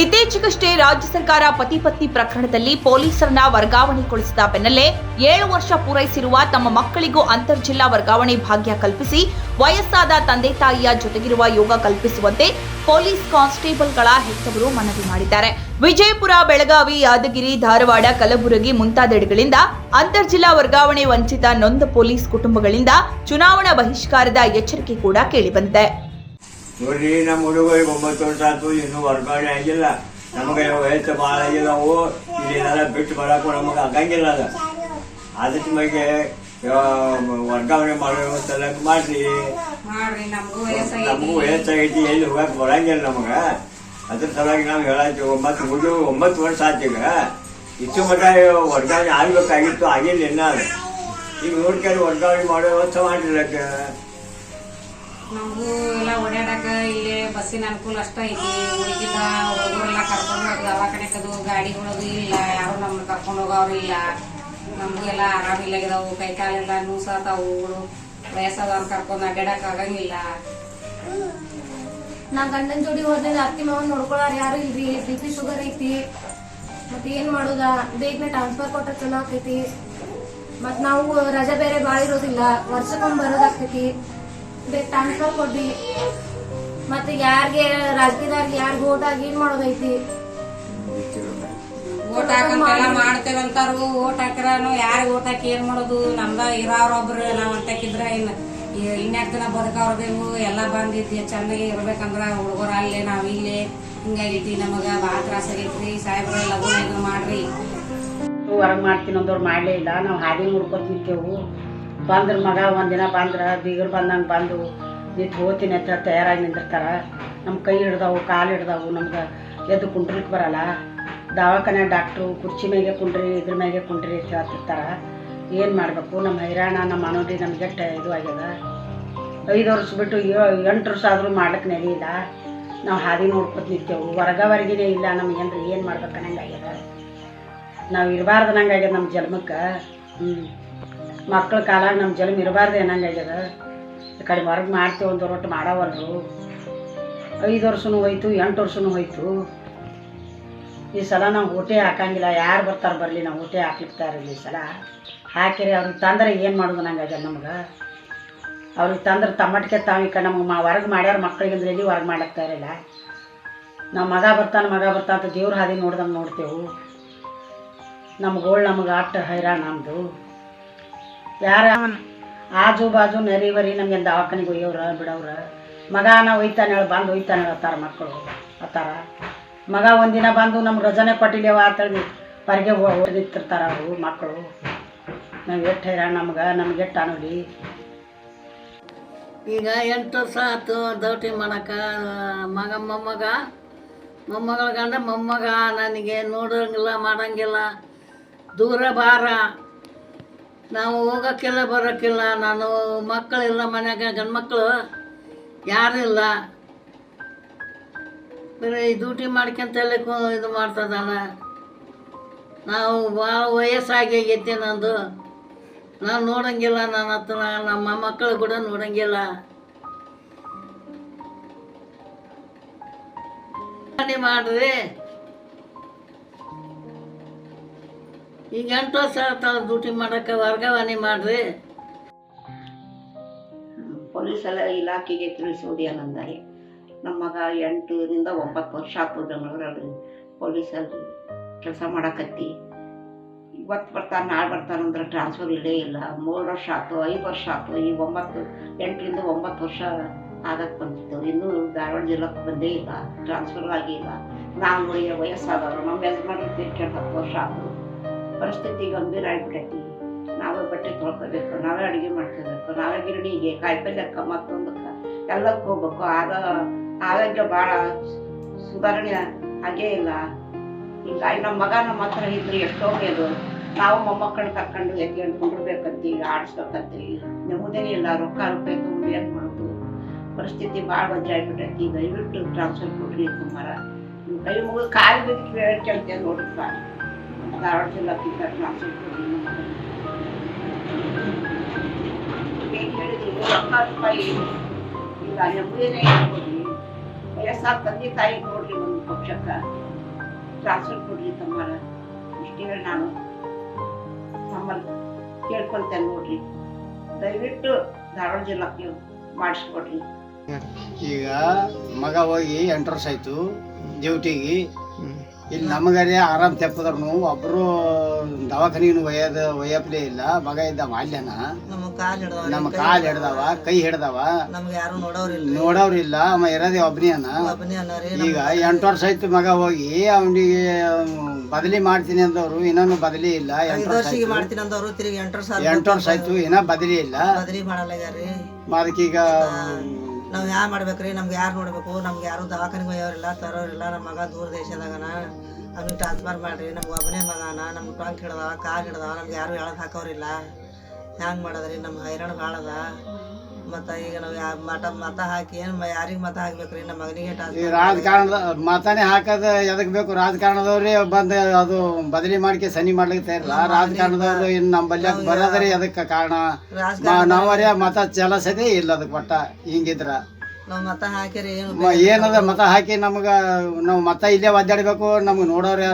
ಇತ್ತೀಚೆಗಷ್ಟೇ ರಾಜ್ಯ ಸರ್ಕಾರ ಪತಿ ಪತ್ನಿ ಪ್ರಕರಣದಲ್ಲಿ ಪೊಲೀಸರನ್ನ ವರ್ಗಾವಣೆಗೊಳಿಸಿದ ಬೆನ್ನಲ್ಲೇ ಏಳು ವರ್ಷ ಪೂರೈಸಿರುವ ತಮ್ಮ ಮಕ್ಕಳಿಗೂ ಅಂತರ್ಜಿಲ್ಲಾ ವರ್ಗಾವಣೆ ಭಾಗ್ಯ ಕಲ್ಪಿಸಿ ವಯಸ್ಸಾದ ತಂದೆ ತಾಯಿಯ ಜೊತೆಗಿರುವ ಯೋಗ ಕಲ್ಪಿಸುವಂತೆ ಪೊಲೀಸ್ ಕಾನ್ಸ್ಟೇಬಲ್ಗಳ ಹೆತ್ತವರು ಮನವಿ ಮಾಡಿದ್ದಾರೆ. ವಿಜಯಪುರ, ಬೆಳಗಾವಿ, ಯಾದಗಿರಿ, ಧಾರವಾಡ, ಕಲಬುರಗಿ ಮುಂತಾದೆಡೆಗಳಿಂದ ಅಂತರ್ಜಿಲ್ಲಾ ವರ್ಗಾವಣೆ ವಂಚಿತ ನೊಂದ ಪೊಲೀಸ್ ಕುಟುಂಬಗಳಿಂದ ಚುನಾವಣಾ ಬಹಿಷ್ಕಾರದ ಎಚ್ಚರಿಕೆ ಕೂಡ ಕೇಳಿಬಂದಿದೆ ನೋಡ್ರಿ ನಮ್ಮ ಹುಡುಗರಿಗೆ ಒಂಬತ್ತು ವರ್ಷ ಆಯ್ತು ಇನ್ನೂ ವರ್ಗಾವಣೆ ಆಗಿಲ್ಲ. ನಮಗೆ ವಯಸ್ಸು ಭಾಳ ಆಗಿದಾವು ಇಲ್ಲೆಲ್ಲ ಬಿಟ್ಟು ಬರಕ್ಕೂ ನಮಗೆ ಆಗಂಗಿಲ್ಲ ಅದ. ಅದಕ್ಕೆ ಬಗ್ಗೆ ವರ್ಗಾವಣೆ ಮಾಡೋ ಸಲಕ್ ಮಾಡ್ರಿ ಮಾಡಿ ನಮಗೂ ವಯಸ್ಸಾಗೈತಿ ಎಲ್ಲಿ ಹೋಗಕ್ ಬರಂಗಿಲ್ಲ ನಮಗೆ. ಅದ್ರ ಸಲುವಾಗಿ ನಾವು ಹೇಳಾಯ್ತು ಒಂಬತ್ತು ಹುಡುಗ ಒಂಬತ್ತು ವರ್ಷ ಆಯ್ತೀಗ ಇಷ್ಟು ಮಟ್ಟ ವರ್ಗಾವಣೆ ಆಗ್ಬೇಕಾಗಿತ್ತು ಆಗಿಲ್ಲ ಇನ್ನ. ಅದು. ಈಗ ನೋಡ್ಕೊಂಡು ವರ್ಗಾವಣೆ ಮಾಡೋ ವ್ಯವಸ್ಥೆ ಮಾಡಿರಕ್ಕೆ ನಮಗೂ ಎಲ್ಲ ಓಡಾಡಕ ಇಲ್ಲೇ ಬಸ್ಸಿನ ಅನುಕೂಲ ಅಷ್ಟ ಐತಿ. ಹುಡುಗಿದ ಹುಡುಗರೆಲ್ಲ ಕರ್ಕೊಂಡು ಹೋಗಿ ಗಾಡಿ ಗಾಡಿಗಳದು ಇಲ್ಲ, ಯಾರು ನಮ್ಮನ್ನ ಕರ್ಕೊಂಡು ಹೋಗೋರು ಇಲ್ಲ. ನಮಗೂ ಎಲ್ಲ ಆರಾಮಿಲ್ಲಾಗಿದಾವು. ಕೈ ಕಾಲೆಲ್ಲ ನೂಸಾತಾವು ವಯಸ್ಸಾದವ್ರು ಕರ್ಕೊಂಡು ಅಡ್ಡಾಡಕ್ ಆಗಂಗಿಲ್ಲ. ನಾ ಗಂಡನ ಜೋಡಿ ಹೋದ್ರೆ ಅತ್ತಿ ಮಾವನ್ ನೋಡ್ಕೊಳ್ಳೋರು ಯಾರು ಇಲ್ರಿ? ಬಿ ಪಿ ಶುಗರ್ ಐತಿ. ಮತ್ತೆ ಏನ್ ಮಾಡುದ? ಬೇಗನೆ ಟ್ರಾನ್ಸ್ಫರ್ ಕೊಟ್ರೆ ಚಲೋ ಆಕೈತಿ ಮತ್ ನಾವು ರಜೆ ಬೇರೆ ಬಾಳ ಇರೋದಿಲ್ಲ. ವರ್ಷಕ್ಕೊಮ್ಮೆ ಬರೋದಾಗ್ತೈತಿ. ಟ್ರಾನ್ಸ್ಫರ್ ಕೊಡ್ರಿ ಮತ್ತೆ ಯಾರಿಗೆ ರಾಜಕೀಯದಾಗ ಯಾರಿಗೆ ಓಟ್ ಆಗಿ ಏನ್ ಮಾಡೋದೈತಿ? ಓಟ್ ಹಾಕಂತೆಲ್ಲ ಮಾಡ್ತೇವಂತಾರು ಓಟ್ ಹಾಕಿರಾನು ಯಾರಿಗೆ ಓಟ್ ಹಾಕಿ ಏನ್ ಮಾಡೋದು? ನಮ್ದ ಇರೋರೊಬ್ರು ನಾವ್ ಅಂತಕ್ಕಿದ್ರ ಇನ್ ಇನ್ಯಾಕ್ ದಿನ ಬದುಕವ್ರದೇವು ಎಲ್ಲ ಬಂದಿದ್ದೆ ಚೆನ್ನಾಗಿ ಇರ್ಬೇಕಂದ್ರ ಹುಡುಗರ ಅಲ್ಲೇ ನಾವ್ ಇಲ್ಲೇ. ಹಿಂಗಾಗೈತಿ ನಮಗ ಭಾಳ ತ್ರಾಸ ಆಗೈತ್ರಿ. ಸಾಹೇಬ್ರ ಲಗುನ ಇದು ಮಾಡ್ರಿ. ಹೊರಗ್ ಮಾಡ್ತೀನಿ ಅಂದವ್ರು ಮಾಡಲೇ ಇಲ್ಲ. ನಾವು ಹಾದಿ ನೋಡ್ಕೊತ ನಿಂತೇವು. ಬಂದ್ರ ಮಗ ಒಂದಿನ ಬಂದ್ರ, ಬೀಗರು ಬಂದಂಗೆ ಬಂದು ನಿಂತು ಹೋಗ್ತೀನಿ ಅಂತ ತಯಾರಾಗಿ ನಿಂದಿರ್ತಾರೆ. ನಮ್ಮ ಕೈ ಹಿಡ್ದಾವು, ಕಾಲು ಹಿಡ್ದಾವು, ನಮ್ಗೆ ಎದ್ದು ಕುಂಡ್ರಿಕ್ ಬರಲ್ಲ. ದವಾಖಾನೆ ಡಾಕ್ಟ್ರು ಕುರ್ಚಿ ಮ್ಯಾಗೆ ಕುಂಡ್ರಿ, ಇದ್ರ ಮ್ಯಾಗೆ ಕುಂಡ್ರಿ ಅಂತ ಹೇಳ್ತಿರ್ತಾರೆ. ಏನು ಮಾಡಬೇಕು? ನಮ್ಮ ಹೈರಾಣ ನಮ್ಮ ಮನೋಡಿ ನಮ್ಗೆ ಟ ಇದು ಆಗ್ಯದ. ಐದು ವರ್ಷ ಬಿಟ್ಟು ಎಂಟು ವರ್ಷ ಆದರೂ ಮಾಡಕ್ಕೆ ನೆಲೆಯಿಲ್ಲ ನಾವು ಹಾದಿ ನೋಡ್ಕೊತ ನಿಂತೇವು. ಹೊರಗವರೆಗಿನೇ ಇಲ್ಲ ನಮಗೇನ್ರಿ ಏನು ಮಾಡ್ಬೇಕು ಅನ್ನಂಗಾಗ್ಯದ ನಾವು ಇರಬಾರ್ದು ಆಗ್ಯದ ನಮ್ಮ ಜನ್ಮಕ್ಕೆ. ಹ್ಞೂ ಮಕ್ಳ ಕಾಲ ನಮ್ಮ ಜನ್ಮ ಇರಬಾರ್ದು ಅನ್ನಂಗಾಗ್ಯದ ಈ ಕಡೆ ಹೊರಗೆ ಮಾಡ್ತೇವೆ ಒಂದು ರೊಟ್ಟು ಮಾಡವಲ್ರು. ಐದು ವರ್ಷನೂ ಹೋಯ್ತು, ಎಂಟು ವರ್ಷನೂ ಹೋಯ್ತು. ಈ ಸಲ ನಾವು ಊಟೇ ಹಾಕಂಗಿಲ್ಲ. ಯಾರು ಬರ್ತಾರೆ ಬರಲಿ, ನಾವು ಊಟೇ ಹಾಕ್ಲಿಕ್ತಾ ಇರಲಿ ಈ ಸಲ. ಹಾಕಿರಿ, ಅವ್ರಿಗೆ ತಂದ್ರೆ ಏನು ಮಾಡೋದು ನಂಗೆ ನಮ್ಗೆ? ಅವ್ರಿಗೆ ತಂದ್ರೆ ತಮ್ಮಟ್ಕೆ ತಾವು ಈ ಕಡೆ ನಮ್ಗೆ ಮಾ ಹೊರಗೆ ಮಾಡ್ಯಾರ ಮಕ್ಳಿಗೆ ಅಂದ್ರೆ ಎಲ್ಲಿ ಹೊರಗೆ ಮಾಡಾಕ್ತಾರಲ್ಲ ಇರಲಿಲ್ಲ ನಮ್ಮ ಮಗ ಬರ್ತಾನೆ ಮಗ ಬರ್ತಾನೆ ಅಂತ ದೇವ್ರ ಹಾದಿ ನೋಡ್ದಂಗೆ ನೋಡ್ತೇವೆ. ನಮ್ಗೋಳು ನಮಗೆ ಆಟ ಹೈರಾಣ ನಮ್ಮದು ಯಾರ ಆಜು ಬಾಜು ನೆರಿ ಬರಿ ನಮ್ಗೆ ದವಾಖಾನಿಗೆ ಒಯ್ಯವ್ರ ಬಿಡವ್ರ ಮಗ ನಾವು ಹೇಳಿ, ಬಂದು ಒಯ್ತಾನೆ ಹೇಳ್ತಾರ ಮಕ್ಕಳು, ಅತ್ತಾರ. ಮಗ ಒಂದಿನ ಬಂದು ನಮ್ಗೆ ರಜನೆ ಕೊಟ್ಟಿದ್ದೇವ ಅಂತೇಳಿ ಹೊರಗೆ ಹೊಡೆದಿತ್ತಿರ್ತಾರ ಅವರು ಮಕ್ಕಳು. ನಾವು ಎಷ್ಟು ಹೈರಾಣ ನಮ್ಗೆ ನಮ್ಗೆ ಎಷ್ಟು ನೋಡಿ ಈಗ ಎಂಟು ವರ್ಷ ಆಯ್ತು ದೌಟಿ ಮಾಡಕ, ಮಗ, ಮೊಮ್ಮಗ. ಮೊಮ್ಮಗಳ ಗಂಡ, ಮೊಮ್ಮಗ ನನಗೆ ನೋಡೋಂಗಿಲ್ಲ, ಮಾಡಂಗಿಲ್ಲ. ದೂರ ಭಾರ ನಾವು ಹೋಗೋಕ್ಕಿಲ್ಲ ಬರೋಕ್ಕಿಲ್ಲ ನಾನು ಮಕ್ಕಳಿಲ್ಲ ಮನ್ಯಾಗ ಗಂಡ್ಮಕ್ಳು ಯಾರೂ ಇಲ್ಲ. ಬರೀ ಡ್ಯೂಟಿ ಮಾಡ್ಕೊಂತಲೇ ಇದು ಮಾಡ್ತದಾನ ನಾವು ಭಾಳ ವಯಸ್ಸಾಗಿ ಆಗೈತಿ ನಂದು. ನಾನು ನೋಡಂಗಿಲ್ಲ, ನನ್ನ ಹತ್ರ ನಮ್ಮ ಮಕ್ಕಳು ಕೂಡ ನೋಡಂಗಿಲ್ಲ. ಮಾಡಿ ಮಾಡ್ರಿ ಈಗ ಎಂಟು ವರ್ಷ ಆಗ್ತಾವ ಡ್ಯೂಟಿ ಮಾಡಕ್ಕೆ, ವರ್ಗಾವಣೆ ಮಾಡ್ರಿ. ಪೊಲೀಸ್ ಎಲ್ಲ ಇಲಾಖೆಗೆ ತಿಳಿಸುವುದೇನೆಂದರೆ ನಮ್ಮ ಮಗ ಎಂಟರಿಂದ ಒಂಬತ್ತು ವರ್ಷ ಆಯ್ತು ಬೆಂಗಳೂರಲ್ಲಿ. ಪೊಲೀಸಲ್ಲಿ ಕೆಲಸ ಮಾಡಕತ್ತಿ. ಇವತ್ತು ಬರ್ತಾನೆ, ನಾಳೆ ಬರ್ತಾನೆ ಅಂದ್ರೆ ಟ್ರಾನ್ಸ್ಫರ್ ಇಲ್ಲೇ ಇಲ್ಲ. ಮೂರು ವರ್ಷ ಆಯ್ತು, ಐದು ವರ್ಷ ಆಯ್ತು, ಈ ಒಂಬತ್ತು, ಎಂಟರಿಂದ ಒಂಬತ್ತು ವರ್ಷ ಆಗಕ್ಕೆ ಬಂದಿತ್ತು. ಇನ್ನೂ ಧಾರವಾಡ ಜಿಲ್ಲೆಗೆ ಬಂದೇ ಇಲ್ಲ ಟ್ರಾನ್ಸ್ಫರ್ ಆಗಿಲ್ಲ. ನಾವು ವಯಸ್ಸಾದವರು, ನಮ್ಮ ಯಜಮಾನ ಹತ್ತು ವರ್ಷ ಆಯ್ತು. ಪರಿಸ್ಥಿತಿ ಗಂಭೀರ ಆಗಿಬಿಟ್ಟೈತಿ ನಾವೇ ಬಟ್ಟೆ ತೊಳ್ಕೋಬೇಕು, ನಾವೇ ಅಡುಗೆ ಮಾಡ್ಕೋಬೇಕು, ನಾವೇ ಗಿರಣಿಗೆ ಕಾಯಿಪಲ್ಯಕ್ಕೆ ಮತ್ತೊಂದಕ್ಕೆ ಎಲ್ಲಕ್ಕೆ ಹೋಗ್ಬೇಕು. ಆಗ ಆರೋಗ್ಯ ಭಾಳ ಸುಧಾರಣೆ ಹಾಗೇ ಇಲ್ಲ. ಹಿಂಗಾಗಿ ನಮ್ಮ ಮಗ ನಮ್ಮ ಹತ್ರ ಇದ್ರೆ ಎಷ್ಟೋ ಇದು ನಾವು ಮೊಮ್ಮಕ್ಕಳು ಕರ್ಕೊಂಡು ಎತ್ಕೊಂಡು ಈಗ ಆಡಿಸ್ಬೇಕಂತೀವಿ ನೆಮ್ಮದಿನೇ ಇಲ್ಲ, ರೊಕ್ಕ ರೂಪಾಯಿ ತುಂಬ ಏನು ಮಾಡೋದು? ಪರಿಸ್ಥಿತಿ ಭಾಳ ಆಗ್ಬಿಟ್ಟೈತಿ ದಯವಿಟ್ಟು ಟ್ರಾನ್ಸ್ಫರ್ ಕೊಡ್ರಿ ಕುಮಾರ. ನಿಮ್ಮ ಕೈ ಮುಗಿದು ಕಾಲು ಬಿದ್ದು ಕೇಳ್ತೇವೆ ನೋಡ್ರಪ್ಪ ಧಾರವಾಡ ಜಿಲ್ಲಾಕ್ಕಿಂತ ಟ್ರಾನ್ಸ್ಫರ್ ಕೊಡ್ರಿ ನಮ್ಮ ಮಗನಿಗೆ. ಏನ್ ಹೇಳಿದ್ರು ರೊಕ್ಕ ರೂಪಾಯಿ ಈಗ ನೆಮ್ಮದಿನೇ ಕೊಡ್ರಿ ವಯಸ್ಸಾದ ತಂದೆ ತಾಯಿ ನೋಡ್ರಿ ಒಂದು ಪಕ್ಷಕ್ಕೆ ಟ್ರಾನ್ಸ್ಫರ್ ಕೊಡ್ರಿ ತಮ್ಮರ ಇಷ್ಟು ಹೇಳಿ ನಾನು ತಮ್ಮಲ್ಲಿ ಕೇಳ್ಕೊಳ್ತೇನೆ ನೋಡ್ರಿ ದಯವಿಟ್ಟು ಧಾರವಾಡ ಜಿಲ್ಲಾಕ್ಕೆ ಮಾಡಿಸ್ಕೊಡ್ರಿ ಈಗ ಮಗ ಹೋಗಿ ಎಂಟು ವರ್ಷ ಆಯ್ತು ಡ್ಯೂಟಿಗೆ ಇಲ್ಲಿ ನಮಗರೆ ಆರಾಮ್ ತೆಪ್ಪದ್ರು ಒಬ್ರು ದವಾಖಾನಿಗೂ ಒಯ್ಯದ ಒಯ್ಯಪ್ಲೇ ಇಲ್ಲ. ಮಗ ಇದ್ದ ಮಾಲ್ಯನ ನಮ್ಮ ಕಾಲ್ ಹಿಡ್ದವ ಕೈ ಹಿಡ್ದವ. ನೋಡೋರಿಲ್ಲ ಅವ ಇರೋದೇ ಒಬ್ನಿಯನ. ಅನ್ನ ಈಗ ಎಂಟು ವರ್ಷ ಆಯ್ತು ಮಗ ಹೋಗಿ. ಅವನಿಗೆ ಬದಲಿ ಮಾಡ್ತೀನಿ ಅಂದವ್ರು. ಇನ್ನೊಂದು ಬದಲಿ ಇಲ್ಲ. ಎಂಟು ವರ್ಷ ಎಂಟು ವರ್ಷ ಆಯ್ತು. ಇನ್ನ ಬದಲಿ ಇಲ್ಲ. ಅದಕ್ಕೀಗ ನಾವ್ ಯಾ ಮಾಡ್ಬೇಕ್ರಿ? ನಮ್ಗೆ ಯಾರು ನೋಡ್ಬೇಕು? ನಮ್ಗೆ ಯಾರು ದವಾಖಾನೆಗೆ ಒಯ್ಯೋರಿಲ್ಲ ತರೋರಿಲ್ಲ. ನಮ್ಮ ಮಗ ದೂರ ದೇಶದಾಗನ. ಅವ್ನಿಗೆ ಟ್ರಾನ್ಸ್ಫರ್ ಮಾಡ್ರಿ. ನಮ್ಗೆ ಒಬ್ಬನೇ ಮಗನ, ನಮ್ಗೆ ಟ್ರಂಕ್ ಹಿಡ್ದವ ಕಾರ್ ಹಿಡ್ದವ, ನಮ್ಗೆ ಯಾರು ಹೇಳಕ್ ಹಾಕೋರಿಲ್ಲ. ಹ್ಯಾಂಗ್ ಮಾಡೋದ್ರಿ? ನಮ್ಮ ಹೈರಾಣ ಭಾಳ ಅದ ಮತ್ತು ಈಗ ನಾವು ಯಾ ಮತ ಮತ ಹಾಕಿ ಏನು ಯಾರಿಗೆ ಮತ ಹಾಕ್ಬೇಕ್ರಿ? ನಮ್ಮ ಮಗನಿಗೆ ಈ ರಾಜಕಾರಣದ ಮತಾನೆ ಹಾಕದ ಎದಕ್ ಬೇಕು? ರಾಜಕಾರಣದವ್ರಿ ಬಂದು ಅದು ಬದಲಿ ಮಾಡ್ಕೆ ಸನಿ ಮಾಡ್ಲಿಕ್ಕೆ ತಯಾರಿಲ್ಲ. ರಾಜಕಾರಣದವ್ರು ಇನ್ನು ನಮ್ಮ ಬಲ್ಯಾಕ ಬರೋದ್ರಿ ಅದಕ್ಕೆ ಕಾರಣ? ಮ- ನಾವರೇ ಮತ ಚಲಸದೇ ಇಲ್ಲ ಅದಕ್ಕೆ ಒಟ್ಟ ಹಿಂಗಿದ್ರ. ನಾವು ಮತ ಹಾಕಿರಿ ಏನು ಮ- ಏನದ ಮತ ಹಾಕಿ ನಮ್ಗ ನಾವು ಮತ ಇಲ್ಲೇ ಒದ್ದಾಡ್ಬೇಕು ನಮ್ಗೆ ನೋಡೋರು